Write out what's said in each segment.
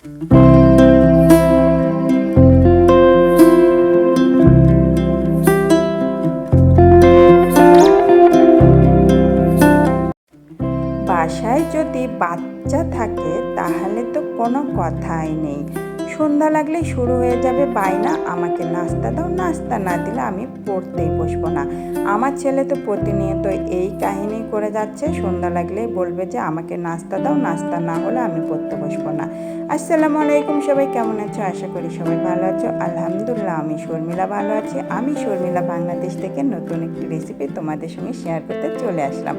বাসায় যদি বাচ্চা থাকে তাহলে তো কোনো কথাই নেই। সন্ধ্যা লাগলেই শুরু হয়ে যাবে বাইনা আমাকে নাস্তা দাও, নাস্তা না দিলে আমি পড়তেই বসবো না। আমার ছেলে তো প্রতিনিয়ত এই কাহিনী করে যাচ্ছে। সন্ধ্যা লাগলেই বলবে যে, আমাকে নাস্তা দাও, নাস্তা না হলে আমি পড়তে বসবো না। আসসালামু আলাইকুম সবাই, কেমন আছো? আশা করি সবাই ভালো আছো। আলহামদুলিল্লাহ, আমি শর্মিলা ভালো আছি। আমি শর্মিলা বাংলাদেশ থেকে নতুন একটি রেসিপি তোমাদের সঙ্গে শেয়ার করতে চলে আসলাম।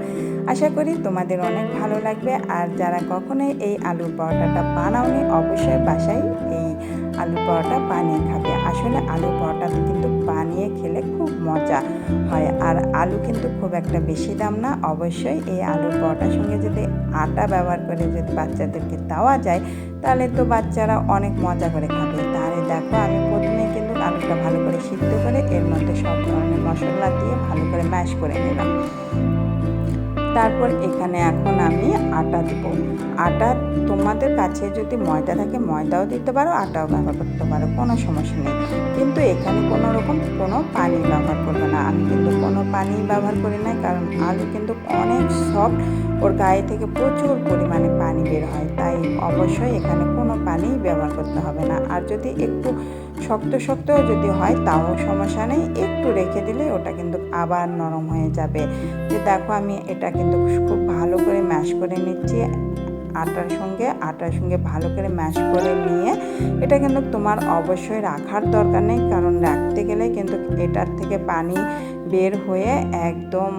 আশা করি তোমাদের অনেক ভালো লাগবে। আর যারা কখনোই এই আলুর পরোটাটা বানাওনি, অবশ্যই বাসায় এই আলুর পরোটা বানিয়ে খাবে। আসলে আলুর পরোটা কিন্তু বানিয়ে খেলে খুব মজা হয়। আর আলু কিন্তু খুব একটা বেশি দাম না। অবশ্যই এই আলুর পরোটার সঙ্গে যদি আটা ব্যবহার করে যদি বাচ্চাদেরকে দেওয়া যায়, তাহলে তো বাচ্চারা অনেক মজা করে খাবে। তাহলে দেখো, আমি প্রথমে কিন্তু আলুটা ভালো করে সিদ্ধ করে এর মধ্যে সব ধরনের মশলা দিয়ে ভালো করে ম্যাশ করে নিলাম। তারপর এখানে এখন আমি আটা দেবো। আটা তোমাদের কাছে যদি ময়দা থাকে, ময়দাও দিতে পারো, আটাও ব্যবহার করতে পারো, কোনো সমস্যা নেই। কিন্তু এখানে কোনো রকম কোনো পানি ব্যবহার করবে না। আমি কিন্তু কোনো পানি ব্যবহার করি না কারণ আলু কিন্তু অনেক সফট ওর গায়ে থেকে প্রচুর পরিমাণে পানি অবশ্যই এখানে কোনো পানি ব্যবহার করতে হবে না। আর যদি একটু শক্ত শক্তও যদি হয়, তাও সমস্যা নেই। একটু রেখে দিলে ওটা কিন্তু আবার নরম হয়ে যাবে। যে দেখো আমি এটা কিন্তু খুব ভালো করে ম্যাশ করে নিচ্ছি। আটার সঙ্গে আটার সঙ্গে ভালো করে ম্যাশ করে নিয়ে এটা কিন্তু তোমার অবশ্যই রাখার দরকার নেই। কারণ রাখতে গেলে কিন্তু এটার থেকে পানি বের হয়ে একদম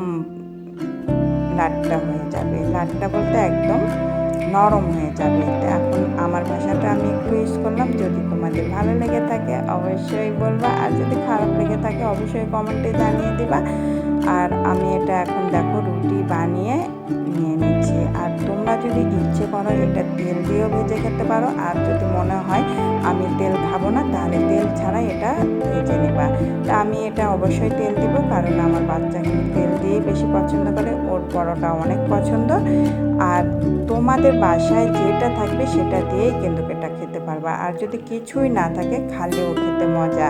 লাট্টা হয়ে যাবে। লাট্টা বলতে একদম নরম হয়ে যাবে। এখন আমার ভাষাটা আমি একটু ইউজ করলাম। যদি তোমাদের ভালো লেগে থাকে অবশ্যই বলবা। আর যদি খারাপ লেগে থাকে অবশ্যই কমেন্টে জানিয়ে দিবা। আর আমি এটা এখন দেখো রুটি বানিয়ে নিয়ে নিচ্ছি। আর তোমরা যদি ইচ্ছে করো এটা তেল দিয়েও ভেজে খেতে পারো। আর যদি মনে হয় আমি তেল খাব না, তাহলে তেল ছাড়া এটা ভেজে এটা অবশ্যই তেল দিব, কারণ আমার বাচ্চা কিন্তু তেল দিয়েই বেশি পছন্দ করে। ওর পরোটা অনেক পছন্দ। আর তোমাদের বাসায় যেটা থাকবে সেটা দিয়েই কিন্তু এটা খেতে পারবা। আর যদি কিছুই না থাকে, খালেও খেতে মজা।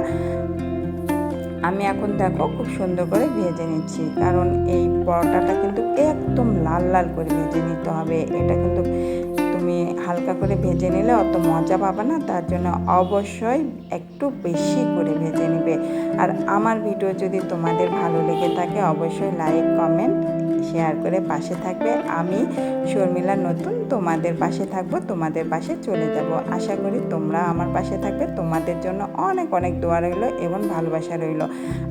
আমি এখন দেখো খুব সুন্দর করে ভেজে নিচ্ছি, কারণ এই পরোটাটা কিন্তু একদম লাল লাল করে ভেজে নিতে হবে। এটা কিন্তু তুমি হালকা করে ভেজে নিলে অত মজা পাবে না, তার জন্য অবশ্যই একটু বেশি করে ভেজে নেবে। আর আমার ভিডিও যদি তোমাদের ভালো লেগে থাকে, অবশ্যই লাইক কমেন্ট শেয়ার করে পাশে থাকবে। আমি শর্মিলা নতুন তোমাদের পাশে থাকব, তোমাদের পাশে চলে যাব। আশা করি তোমরা আমার পাশে থাকবে। তোমাদের জন্য অনেক অনেক দোয়া রইল এবং ভালোবাসা রইল।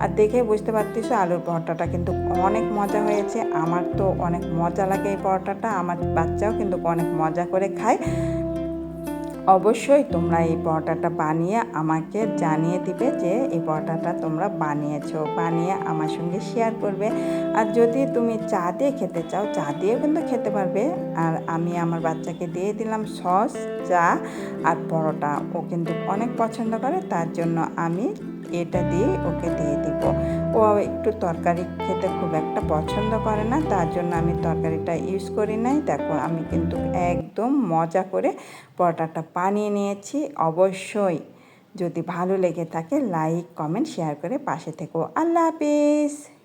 আর দেখে বুঝতে পারতেছো আলুর পরোটাটা কিন্তু অনেক মজা হয়েছে। আমার তো অনেক মজা লাগে এই পরোটাটা আমার বাচ্চাও কিন্তু অনেক মজা করে খায়। অবশ্যই তোমরা এই পরোটাটা বানিয়ে আমাকে জানিয়ে দিবে যে এই পরোটাটা তোমরা বানিয়েছ, বানিয়ে আমার সঙ্গে শেয়ার করবে। আর যদি তুমি চা দিয়ে খেতে চাও, চা দিয়েও কিন্তু খেতে পারবে। আর আমি আমার বাচ্চাকে দিয়ে দিলাম সস, চা আর পরোটা। ও কিন্তু অনেক পছন্দ করে, তার জন্য আমি এটা দিয়ে ওকে দিয়ে দিব। ও একটু তরকারি খেতে খুব একটা পছন্দ করে না, তার জন্য আমি তরকারিটা ইউজ করি নাই। দেখো, আমি কিন্তু একদম মজা করে পরোটাটা বানিয়ে নিয়েছি। অবশ্যই যদি ভালো লেগে থাকে লাইক কমেন্ট শেয়ার করে পাশে থেকো। আল্লাহ হাফিজ!